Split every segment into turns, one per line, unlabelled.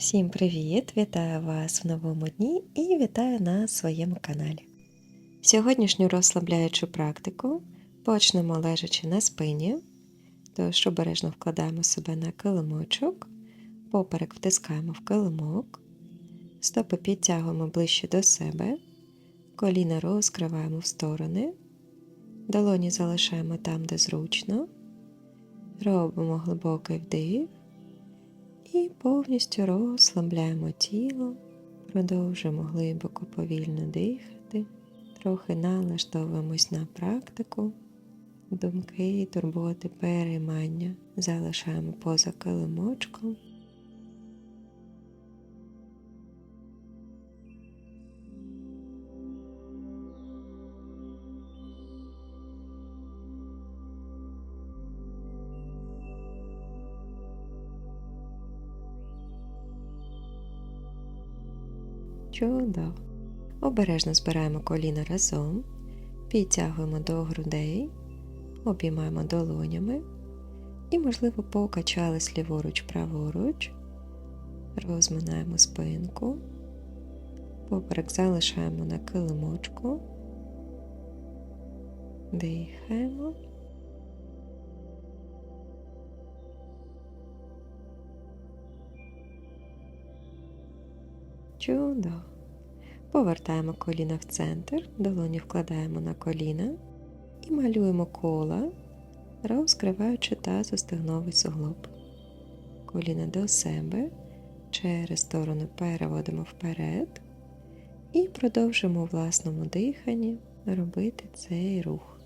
Всім привіт! Вітаю вас в новому дні і вітаю на своєму каналі. Сьогоднішню розслабляючу практику почнемо лежачи на спині, тож обережно вкладаємо себе на килимочок, поперек втискаємо в килимок, стопи підтягуємо ближче до себе, коліна розкриваємо в сторони, долоні залишаємо там, де зручно, робимо глибокий вдих. І повністю розслабляємо тіло, продовжуємо глибоко повільно дихати, трохи налаштовуємось на практику, думки, турботи, переймання залишаємо поза килимочком. Чудово. Обережно збираємо коліна разом, підтягуємо до грудей, обіймаємо долонями і, можливо, покачались ліворуч, праворуч, розминаємо спинку, поперек залишаємо на килимочку, дихаємо. Чудово. Повертаємо коліна в центр, долоні вкладаємо на коліна і малюємо кола, розкриваючи тазостегновий суглоб. Коліна до себе, через сторону переводимо вперед і продовжимо у власному диханні робити цей рух.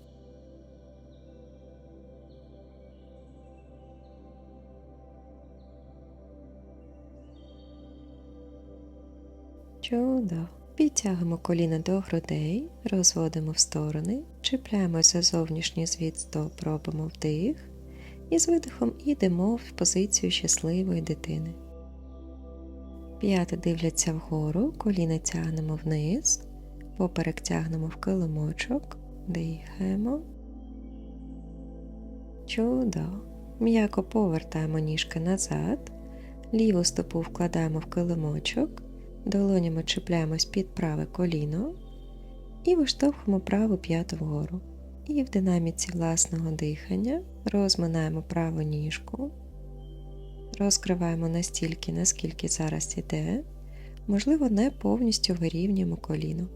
Чудово. Підтягуємо коліна до грудей, розводимо в сторони, чіпляємося за зовнішній звід стоп, вдих і з видихом йдемо в позицію щасливої дитини. П'яти дивляться вгору, коліна тягнемо вниз, поперек тягнемо в килимочок, дихаємо. Чудово. М'яко повертаємо ніжки назад, ліву стопу вкладаємо в килимочок. Долонями чіпляємось під праве коліно і виштовхуємо праву п'яту вгору. І в динаміці власного дихання розминаємо праву ніжку, розкриваємо настільки, наскільки зараз іде, можливо, не повністю вирівнюємо коліно.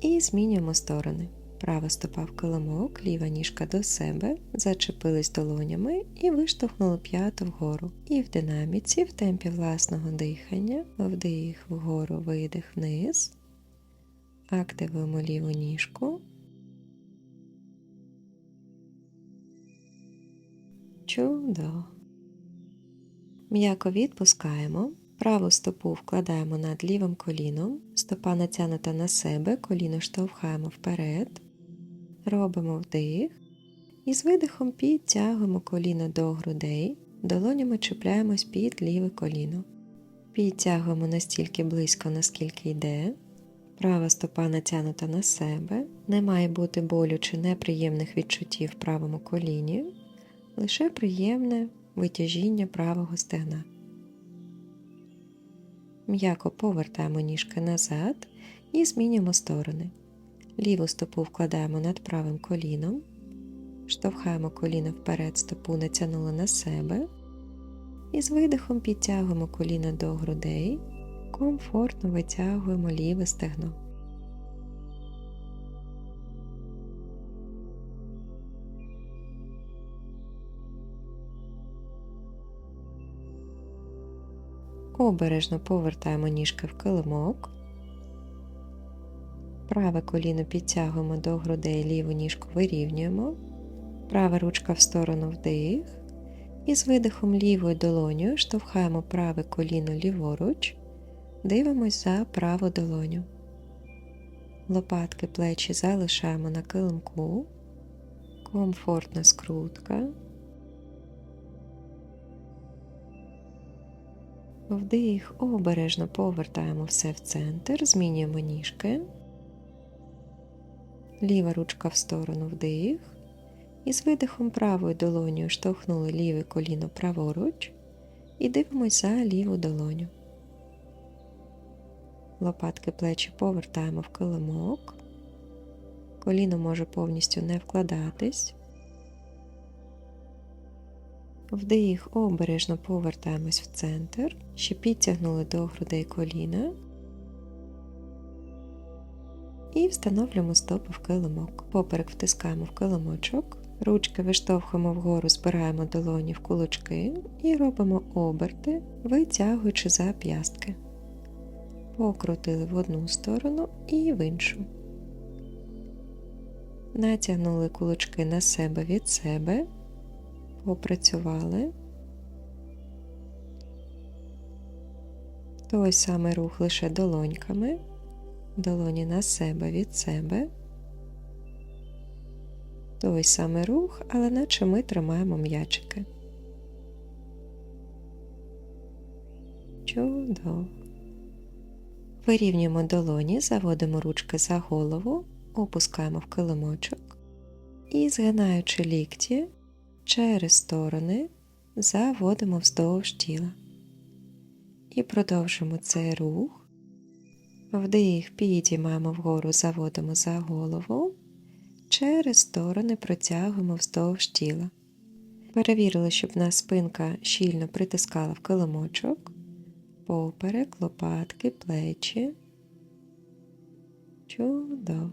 І змінюємо сторони. Права стопа в килимок, ліва ніжка до себе, зачепились долонями і виштовхнули п'яту вгору. І в динаміці, в темпі власного дихання, вдих вгору, видих вниз. Активуємо ліву ніжку. Чудово. М'яко відпускаємо. Праву стопу вкладаємо над лівим коліном, стопа натягнута на себе, коліно штовхаємо вперед. Робимо вдих і з видихом підтягуємо коліно до грудей, долонями чіпляємось під ліве коліно. Підтягуємо настільки близько, наскільки йде. Права стопа натягнута на себе, не має бути болю чи неприємних відчуттів в правому коліні, лише приємне витяжіння правого стегна. М'яко повертаємо ніжки назад і змінюємо сторони. Ліву стопу вкладаємо над правим коліном, штовхаємо коліно вперед, стопу натягнули на себе. І з видихом підтягуємо коліна до грудей, комфортно витягуємо ліве стегно. Обережно повертаємо ніжки в килимок. Праве коліно підтягуємо до грудей, ліву ніжку вирівнюємо, права ручка в сторону вдих. І з видихом лівою долонею штовхаємо праве коліно ліворуч, дивимось за праву долоню. Лопатки плечі залишаємо на килимку, комфортна скрутка. Вдих, обережно повертаємо все в центр, змінюємо ніжки. Ліва ручка в сторону вдих. І з видихом правою долонею штовхнули ліве коліно праворуч і дивимось за ліву долоню. Лопатки плечі повертаємо в килимок. Коліно може повністю не вкладатись. Вдих обережно повертаємось в центр, ще підтягнули до грудей коліна і встановлюємо стопи в килимок. Поперек втискаємо в килимочок, ручки виштовхуємо вгору, збираємо долоні в кулачки і робимо оберти, витягуючи за п'ястки. Покрутили в одну сторону і в іншу. Натягнули кулачки на себе від себе, попрацювали. Той самий рух лише долоньками, долоні на себе від себе. Той самий рух, але наче ми тримаємо м'ячики. Чудово. Вирівнюємо долоні, заводимо ручки за голову, опускаємо в килимочок і, згинаючи лікті, через сторони заводимо вздовж тіла. І продовжимо цей рух. Вдих підіймаємо вгору, заводимо за голову, через сторони протягуємо вздовж тіла. Перевірили, щоб нас спинка щільно притискала в килимочок поперек, лопатки, плечі. Чудово.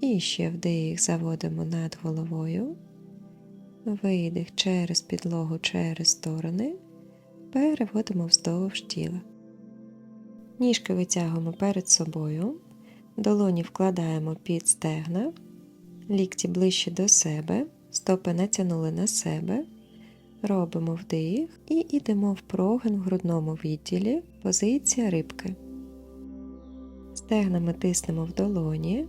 І ще вдих заводимо над головою, видих через підлогу, через сторони, переводимо вздовж тіла. Ніжки витягуємо перед собою, долоні вкладаємо під стегна, лікті ближче до себе, стопи натягнули на себе. Робимо вдих і йдемо в прогин в грудному відділі, позиція рибки. Стегнами тиснемо в долоні,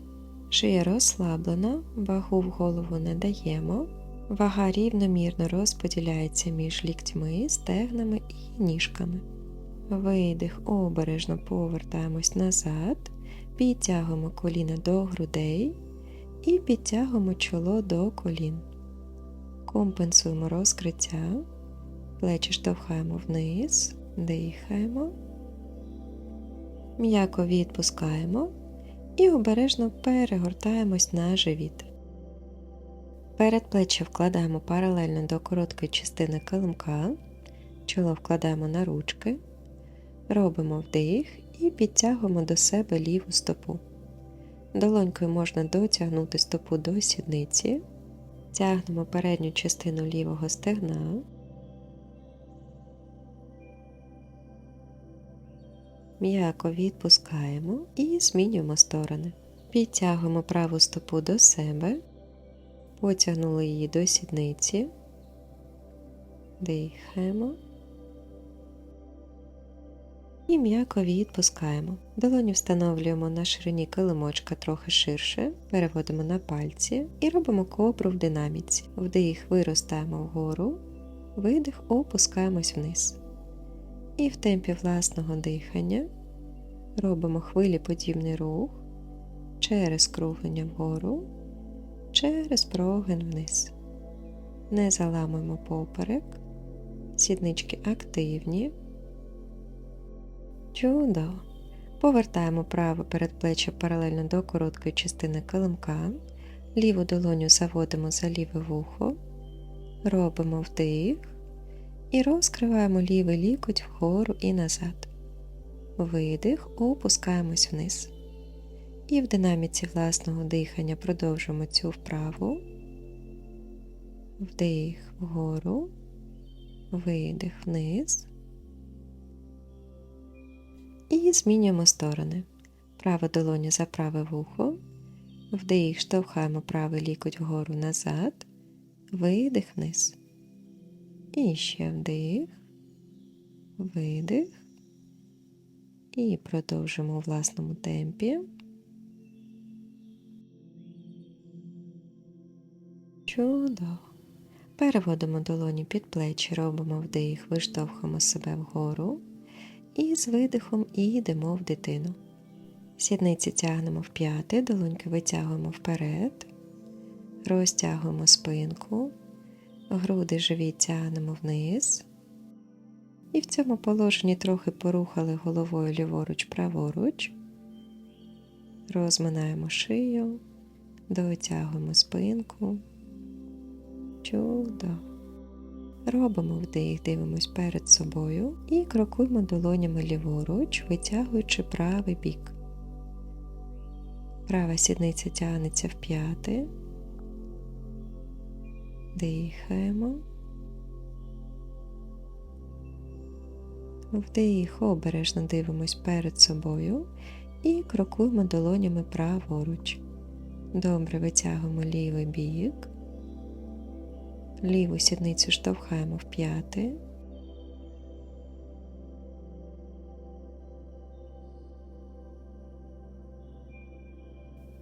шия розслаблена, вагу в голову не даємо, вага рівномірно розподіляється між ліктьми, стегнами і ніжками. Видих, обережно повертаємось назад, підтягуємо коліна до грудей і підтягуємо чоло до колін. Компенсуємо розкриття, плечі штовхаємо вниз, дихаємо, м'яко відпускаємо і обережно перегортаємось на живіт. Перед плечі вкладаємо паралельно до короткої частини килимка, чоло вкладаємо на ручки, робимо вдих і підтягуємо до себе ліву стопу. Долонькою можна дотягнути стопу до сідниці. Тягнемо передню частину лівого стегна. М'яко відпускаємо і змінюємо сторони. Підтягуємо праву стопу до себе, потягнули її до сідниці, дихаємо і м'яко відпускаємо. Долоні встановлюємо на ширині килимочка трохи ширше, переводимо на пальці і робимо кобру в динаміці. Вдих виростаємо вгору, видих опускаємось вниз. І в темпі власного дихання робимо хвилі подібний рух через круглення вгору, через прогин вниз. Не заламуємо поперек, сіднички активні. Чудово. Повертаємо праве передплеччя паралельно до короткої частини килимка, ліву долоню заводимо за ліве вухо, робимо вдих і розкриваємо лівий лікоть вгору і назад. Видих, опускаємось вниз. І в динаміці власного дихання продовжуємо цю вправу. Вдих вгору, видих вниз. І змінюємо сторони. Права долоня за праве вухо, вдих, штовхаємо правий лікоть вгору назад, видих вниз. І ще вдих, видих. І продовжимо у власному темпі. Чудово. Переводимо долоні під плечі, робимо вдих, виштовхуємо себе вгору і з видихом йдемо в дитину. Сідниці тягнемо в п'яти, долоньки витягуємо вперед, Розтягуємо спинку, груди живіт тягнемо вниз. І в цьому положенні трохи порухали головою ліворуч, праворуч. Розминаємо шию, дотягуємо спинку. Чудо. Робимо вдих, дивимось перед собою і крокуємо долонями ліворуч, витягуючи правий бік. Права сідниця тягнеться в п'яти. Дихаємо. Вдих, обережно дивимось перед собою і крокуємо долонями праворуч. Добре витягуємо лівий бік. Ліву сідницю штовхаємо в п'яти.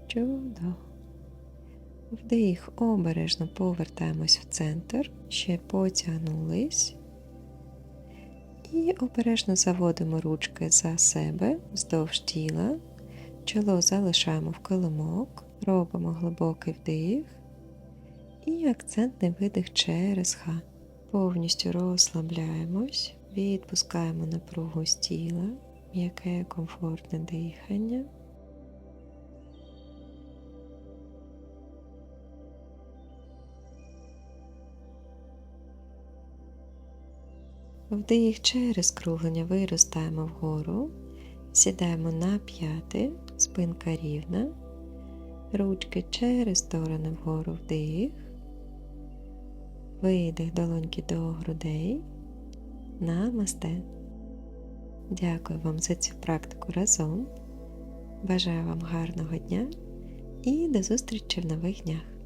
Чудо. Вдих, обережно повертаємось в центр, ще потягнулись. І обережно заводимо ручки за себе вздовж тіла, чоло залишаємо в килимок, робимо глибокий вдих і акцентний видих через ха. Повністю розслабляємось, відпускаємо напругу з тіла, м'яке комфортне дихання. Вдих через круглення виростаємо вгору, сідаємо на п'яти, спинка рівна, ручки через сторони вгору вдих, видих долоньки до грудей, намасте. Дякую вам за цю практику разом. Бажаю вам гарного дня і до зустрічі в нових днях!